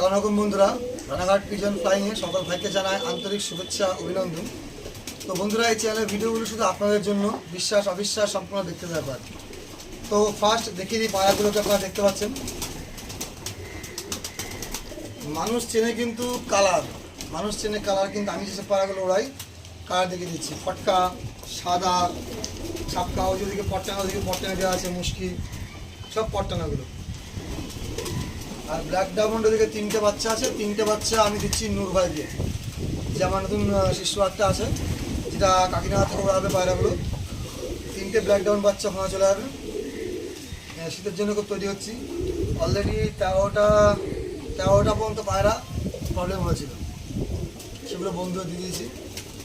সালাম আলাইকুম বন্ধুরা। রানাঘাট পিজন ফ্লাইংয়ে সকল ভাইকে জানায় আন্তরিক শুভেচ্ছা, অভিনন্দন। তো বন্ধুরা, এই চ্যানেলের ভিডিওগুলো শুধু আপনাদের জন্য, বিশ্বাস, অবিশ্বাস সম্পূর্ণ দেখতে ব্যাপার তো ফার্স্ট দেখিয়ে দিই পায়রাগুলোকে আপনারা দেখতে পাচ্ছেন। মানুষ চেনে কিন্তু কালার মানুষ চেনে কালার কিন্তু আমি যেসব পায়রাগুলো ওড়াই কালার দেখিয়ে দিচ্ছি। ফটকা, সাদা ছাপকা ওই যেদিকে পট্টানা, ওদিকে পট্টানা দেওয়া আছে মুশকি সব পট্টানাগুলো। আর ব্ল্যাক ডায়মন্ডের দিকে তিনটে বাচ্চা আছে। তিনটে বাচ্চা আমি দিচ্ছি নূর ভাইকে যে আমার নতুন শিশু একটা আছে। যেটা কাকিনাড়া থেকে ওড়াবে পায়রাগুলো তিনটে ব্ল্যাক ডাউন বাচ্চা ওখানে চলে যাবে শীতের জন্য খুব তৈরি হচ্ছি। অলরেডি তেরোটা তেরোটা পর্যন্ত পায়রা প্রবলেম হয়েছিল। সেগুলো বন্ধ দিয়ে দিয়েছি।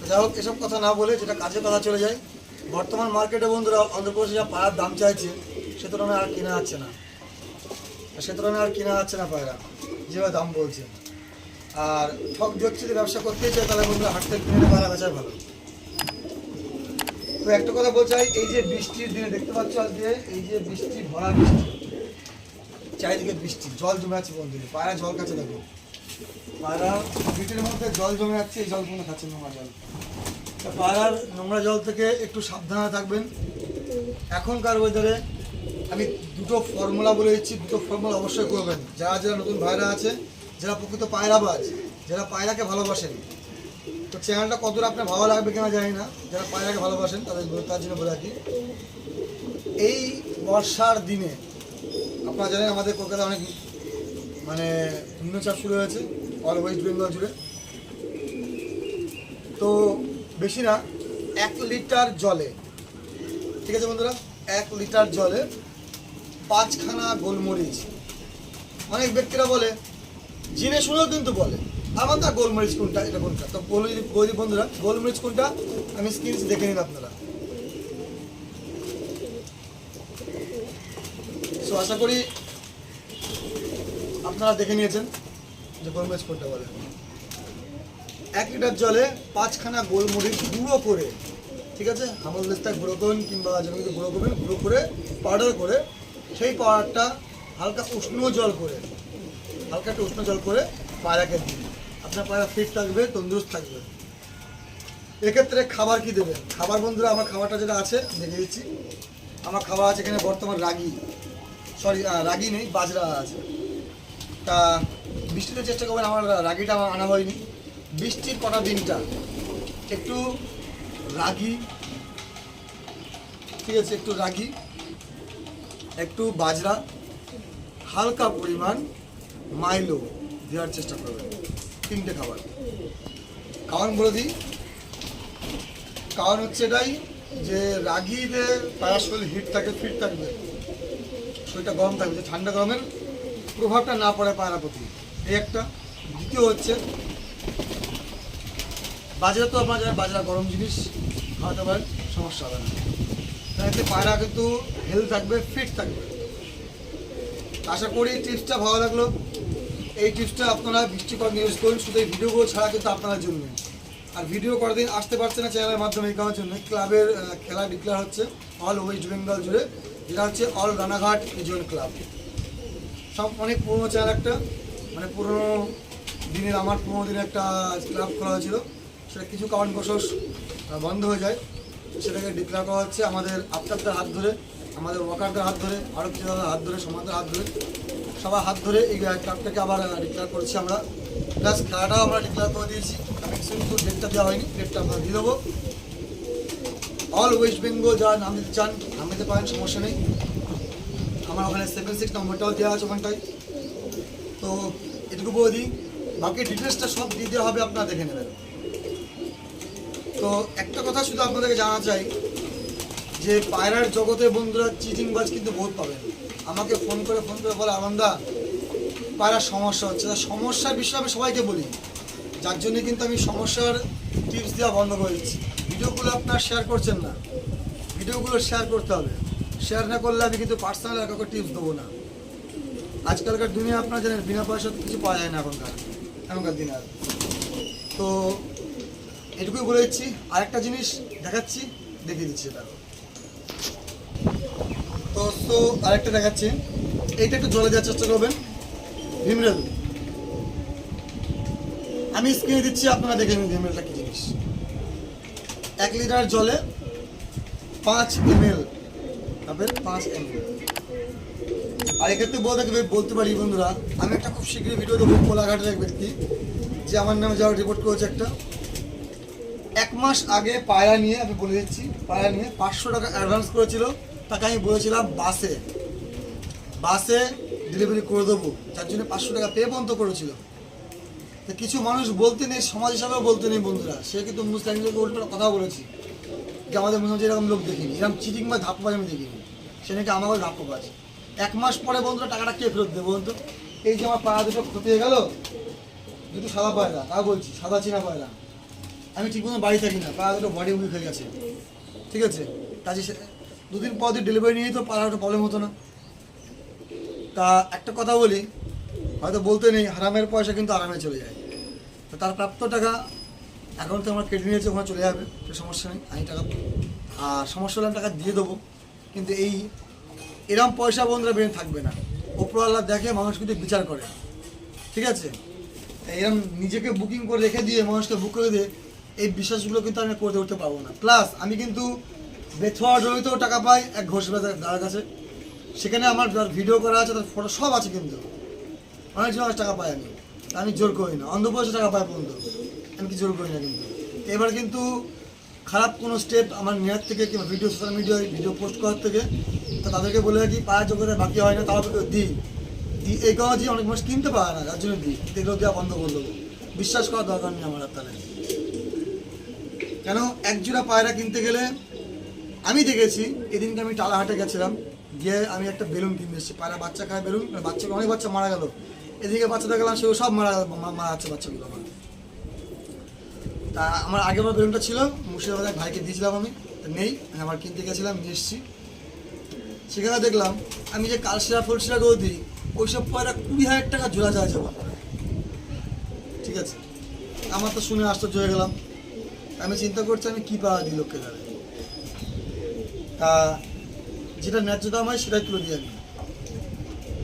যাই হোক, এসব কথা না বলে যেটা কাজের কথা চলে যায়। বর্তমান মার্কেটে বন্ধুরা অন্ধ্রপ্রদেশে যা পায়রার দাম চাইছে, সে তুলনায় আর কেনা যাচ্ছে না। সে তুলনায় আর কেনা যাচ্ছে না পায়রা, যেভাবে দাম বলছে। আর ঠক জোট যদি ব্যবসা করতেই চায়, তাহলে বন্ধুরা হাট থেকে কিনে পায়রা বেচাই ভালো। তো একটা কথা চাই, এই যে বৃষ্টির দিনে দেখতে পাচ্ছ আজকে, এই যে বৃষ্টি, ভরা বৃষ্টি, চারিদিকে বৃষ্টি, জল জমে আছে বন্ধুরা, পায়রা জল কাছে দেখো। পায়রা ভিটের মধ্যে জল জমে যাচ্ছে, এই জল কোনো খাচ্ছে নোংরা জল। পায়রার নোংরা জল থেকে একটু সাবধানে থাকবেন। এখনকার ওয়েদারে আমি দুটো ফর্মুলা বলে দিচ্ছি, দুটো ফর্মুলা অবশ্যই করবেন। যারা যারা নতুন ভাইরা আছে, যারা প্রকৃত পায়রাবাজ যারা পায়রাকে ভালোবাসেন, তো চ্যানেলটা কতটা আপনার ভালো লাগবে কিনা জানি না, যারা পায়রাকে ভালোবাসেন তাদের তার জন্য বলে রাখি। এই বর্ষার দিনে, আপনারা জানেন আমাদের কলকাতা অনেক মানে নিম্নচাপ শুরু হয়েছে অল ওয়েস্ট বেঙ্গল জুড়ে। তো বেশি না, এক লিটার জলে, ঠিক আছে বন্ধুরা? এক লিটার জলে পাঁচখানা গোলমরিচ। অনেক ব্যক্তিরা বলে জেনে শুনেও কিন্তু বলে, আমার না গোলমরিচ কোনটা, এটা কোনটা? তো বলি বন্ধুরা, গোলমরিচ কোনটা? আমি স্ক্রিন দেখে নিন আপনারা। সো আশা করি আপনারা দেখে নিয়েছেন যে গোলমরিচ কোনটা বলে। এক লিটার জলে পাঁচখানা গোলমরিচ গুঁড়ো করে, ঠিক আছে? হামল দেশটা গুঁড়ো করুন কিংবা জমিতে গুঁড়ো করবেন, গুঁড়ো করে পাউডার করে সেই পাউডারটা হালকা উষ্ণ জল করে, হালকা একটু উষ্ণ জল করে পায়রাকে দিন। আপনার পায়রা ফিট থাকবে, তন্দুরুস্ত থাকবে। এক্ষেত্রে খাবার কি দেবেন? খাবার বন্ধুরা, আমার খাবারটা যেটা আছে, দেখে দিচ্ছি। আমার খাবার আছে এখানে বর্তমান রাগি। সরি রাগি নেই, বাজরা আছে। তা বৃষ্টিতে চেষ্টা করবেন, আমার রাগিটা আমার আনা হয়নি। বৃষ্টির কটা দিনটা, একটু রাগি, ঠিক আছে, একটু রাগি। একটু বাজরা, হালকা পরিমাণ মাইলো দেওয়ার চেষ্টা করবেন, তিনটে খাবার। কারণ বলে দিই, কারণ হচ্ছে এটাই যে রাগিতে পায়ের শরীর হিট থাকে ফিট থাকবে, শরীরটা গরম থাকবে, যে ঠান্ডা গরমের প্রভাবটা না পড়ে পায়রা প্রতি। এই একটা। দ্বিতীয় হচ্ছে, বাজারে তো আপনার যারা বাজারে গরম জিনিস খাওয়াতে পারেন, সমস্যা হবে না। তাতে পায়রা কিন্তু হেলথ থাকবে ফিট থাকবে। আশা করি টিপসটা ভালো লাগল। এই টিপসটা আপনারা বৃষ্টিকর নিউজ করুন, শুধু এই ভিডিওগুলো ছাড়া কিন্তু আপনার জন্য আর ভিডিও করার দিন আসতে পারছে না চ্যানেলের মাধ্যমে, এই কারণের জন্য ক্লাবের খেলা ডিক্লেয়ার হচ্ছে অল ওয়েস্ট বেঙ্গল জুড়ে, যেটা হচ্ছে অল রানাঘাট ইজন ক্লাব সব অনেক পুরনো চ্যানেল একটা মানে পুরোনো দিনের, আমার পুরোনো দিনের একটা ক্লাব খোলা হয়েছিল। সেটা কিছু কারণবশত বন্ধ হয়ে যায়। সেটাকে ডিক্লেয়ার করা হচ্ছে আমাদের আফতারদের হাত ধরে, আমাদের ওয়াকারদের হাত ধরে আরও কিছু দাদার হাত ধরে, সমাজের হাত ধরে, সবার হাত ধরে এই ক্লাবটাকে আবার ডিক্লেয়ার করেছি আমরা। প্লাস খেলাটাও আমরা ডিক্লেয়ার করে দিয়েছি। কিন্তু ডেটটা দেওয়া হয়নি ডেটটা আমরা দিয়ে দেবো। অল ওয়েস্ট বেঙ্গল যারা নাম দিতে চান, নাম দিতে পারেন, সমস্যা নেই। আমার ওখানে সেভেন সিক্স নম্বরটাও দেওয়া আছে ওখানটায়। তো এটুকু বলে দিই, বাকি ডিটেলসটা সব দিয়ে দেওয়া হবে, আপনারা দেখে নেবেন। তো একটা কথা শুধু আপনাদেরকে জানা চাই যে পায়রার জগতে বন্ধুরা চিটিংবাজ কিন্তু বহুত পাবেন আমাকে ফোন করে ফোন করে বলে, আনন্দা, পায়রার সমস্যা হচ্ছে। তা সমস্যার বিষয়ে আমি সবাইকে বলি, যার জন্য কিন্তু আমি সমস্যার টিপস দেওয়া বন্ধ করে দিচ্ছি। ভিডিওগুলো আপনারা শেয়ার করছেন না। ভিডিওগুলো শেয়ার করতে হবে। শেয়ার না করলে আমি কিন্তু পার্সোনাল কাউকে টিপস দেবো না। আজকালকার দুনিয়া আপনারা জানেন, বিনা পয়সা কিছু পাওয়া যায় না এখনকার এখনকার দিনে আর। তো এটুকুই বলে দিচ্ছি। আরেকটা জিনিস দেখাচ্ছি, দেখিয়ে দিচ্ছি এটা তো তো আরেকটা দেখাচ্ছি। এইটা একটু জলে দেওয়ার চেষ্টা করবেন। ভিমরেল। আমি স্ক্রিনে দিচ্ছি, আপনারা দেখে নিন এমএলটা কী জিনিস। এক লিটার জলে পাঁচ এমএল। হবে পাঁচ এমএল। আর এক্ষেত্রে বলতে বলতে পারি বন্ধুরা, আমি একটা খুব শীঘ্রই ভিডিও দেবো কোলাঘাটের এক ব্যক্তি যে আমার নামে যাওয়ার রিপোর্ট করেছে একটা এক মাস আগে পায়রা নিয়ে, আমি বলে দিচ্ছি, পায়রা নিয়ে পাঁচশো টাকা অ্যাডভান্স করেছিল। তাকে আমি বলেছিলাম, বাসে বাসে ডেলিভারি করে দেবো। যার জন্য পাঁচশো টাকা পে বন্ধ করেছিল। তো কিছু মানুষ বলতে নেই, সমাজ হিসাবেও বলতে নেই বন্ধুরা। সে কিন্তু মুসলিমদেরকে উল্টো কথা বলেছি। যে আমাদের মনে হচ্ছে এরকম লোক দেখিনি। এরকম চিটিং বা ধাপ্পাবাজ আমি দেখিনি। সে নাকি আমাকেও ধাপ্পাবাজ এক মাস পরে বন্ধুরা টাকাটা কে ফেরত দেবো বন্ধু এই যে আমার পাড়া দুটো ক্ষতি হয়ে গেল, দুটো সাদা পায়রা, তা বলছি, সাদা চীনা পায়রা। আমি ঠিক মতো বাড়ি থাকি না, পাড়া দুটো বডি উইক হয়ে গেছে। ঠিক আছে? কাজে দুদিন পর দিন ডেলিভারি নিয়েই তো পাড়া একটা প্রবলেম হতো না। তা একটা কথা বলি, হয়তো বলতে নেই, হারামের পয়সা কিন্তু আরামে চলে যায়। তো তার প্রাপ্ত টাকা অ্যাকাউন্টে আমার কেটে নিয়েছে, ওখানে চলে যাবে সে সমস্যা নেই, আমি টাকা আর সমস্যা হলে টাকা দিয়ে দেবো। কিন্তু এই এরম পয়সা বন্ধুরা বেড়ে থাকবে না। ওপরওয়ালা দেখে মানুষ কিন্তু বিচার করে। ঠিক আছে? এরম নিজেকে বুকিং করে রেখে দিয়ে মানুষকে বুক করে দিয়ে এই বিশ্বাসগুলো কিন্তু আমি করতে উঠতে পারব না। প্লাস আমি কিন্তু বেথোয়া জড়িতেও টাকা পাই এক ঘোষ দাদার কাছে। সেখানে আমার ভিডিও করা আছে, তার ফটো সব আছে কিন্তু। অনেক সময় টাকা পাই আমি। আমি জোর করি না। অন্ধপ্রদেশে টাকা পাই পর্যন্ত আমি কি জোর করি না কিন্তু। এবার কিন্তু খারাপ কোনো স্টেপ আমার নেওয়ার থেকে কিংবা ভিডিও সোশ্যাল মিডিয়ায় ভিডিও পোস্ট করার থেকে, তো তাদেরকে বলে রাখি পায়ের জগতে বাকি হয় না, তাও দিই দিই। এই কারণে যে অনেক মানুষ কিনতে পারে না, যার জন্য দিই। এগুলো দেওয়া বন্ধ করে দেবো। বিশ্বাস করার দরকার নেই আমার তাহলে কেন এক জোড়া পায়রা কিনতে গেলে আমি দেখেছি, এদিনকে আমি টালাহাটে গেছিলাম, গিয়ে আমি একটা বেলুন কিনে এসেছি। পায়রা বাচ্চা খায় বেলুন বাচ্চা অনেক বাচ্চা মারা গেল। এদিকে বাচ্চা দেখলাম সেগুলো সব মারা গেল মারা যাচ্ছে বাচ্চাগুলো আমার তা আমার আগেবার বেলুনটা ছিল মুর্শিদাবাদ ভাইকে দিয়েছিলাম আমি নেই, আমি আবার কিনতে গেছিলাম, নিয়ে এসেছি। সেখানে দেখলাম, আমি যে কালশিরা, ফুলশিরা করে দিই, ওইসব পয়রা কুড়ি হাজার টাকা জোড়া চাইছে বন্ধুরা। ঠিক আছে? আমার তো শুনে আশ্চর্য হয়ে গেলাম। আমি চিন্তা করছি আমি কী পাওয়া দিই লোককে দ্বারা। তা যেটা ন্যায্য দাম হয় সেটাই তুলে দিই আমি।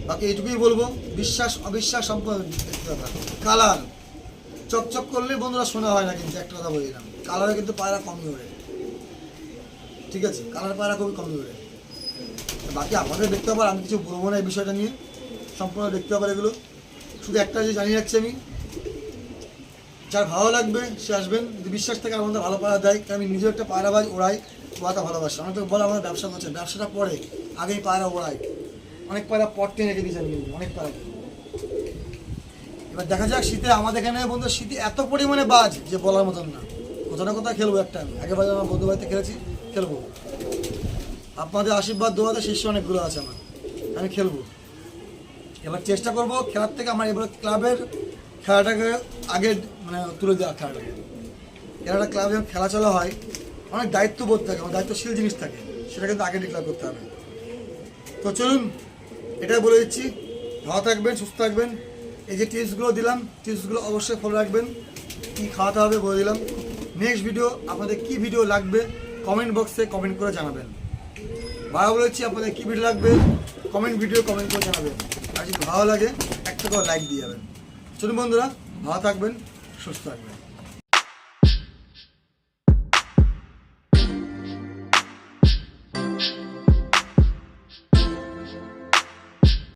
বাকি এইটুকুই বলব, বিশ্বাস, অবিশ্বাস কালার। চকচক করলে বন্ধুরা শোনা হয় না কিন্তু একটা কথা বলে দিলাম। কালারে কিন্তু পায়রা কমই ওড়ে। ঠিক আছে? কালার পায়রা খুবই কমই ওড়ে। বাকি আপনাদের দেখতে পাবার আমি কিছু বলব না এই বিষয়টা নিয়ে। সম্পূর্ণ দেখতে পাবার এগুলো। শুধু একটা যে জানিয়ে রাখছি আমি যার ভালো লাগবে, সে আসবেন যদি বিশ্বাস থেকে আমাদের ভালো পায়রা দেয় আমি নিজেও একটা পায়রাবাজ ওড়াই, ওড়াতে ভালোবাসি। অনেক বলে আমার ব্যবসা করছে, ব্যবসাটা পরে, আগেই পায়রা ওড়াই। অনেক পায়রা পট টেনে রেখে দিয়েছে আমি অনেক পায়রা। এবার দেখা যাক শীতে আমাদের এখানে, বন্ধু, শীতে এত পরিমাণে বাজ যে বলার মতন না। কোথাও না কোথাও খেলব একটা আমি? আগের বাজে আমার বন্ধু বাড়িতে খেলেছি, খেলব। আপনাদের আশীর্বাদ, দোয়াতে শীর্ষে অনেকগুলো আছে আমার। আমি খেলব। এবার চেষ্টা করব খেলার থেকে আমার এবার ক্লাবের খেলাটাকে আগে মানে তুলে দেওয়া খেলাটাকে একটা ক্লাবে যখন খেলা চলা হয়, অনেক দায়িত্ববোধ থাকে আমার দায়িত্বশীল জিনিস থাকে, সেটা কিন্তু আগে ডিক্লার করতে হবে। তো চলুন, এটাই বলে দিচ্ছি। ভালো থাকবেন, সুস্থ থাকবেন। এই যে টিপসগুলো দিলাম টিপসগুলো অবশ্যই ফলো রাখবেন। কী খাওয়াতে হবে বলে দিলাম। নেক্সট ভিডিও আপনাদের কি ভিডিও লাগবে কমেন্ট বক্সে কমেন্ট করে জানাবেন। ভালো বলেছি আপনাদের কী ভিডিও লাগবে কমেন্ট ভিডিও কমেন্ট করে জানাবেন। আর যদি ভালো লাগে, একটা করে লাইক দিয়ে যাবেন। চলুন বন্ধুরা, ভালো থাকবেন। সুস্থ থাকবেন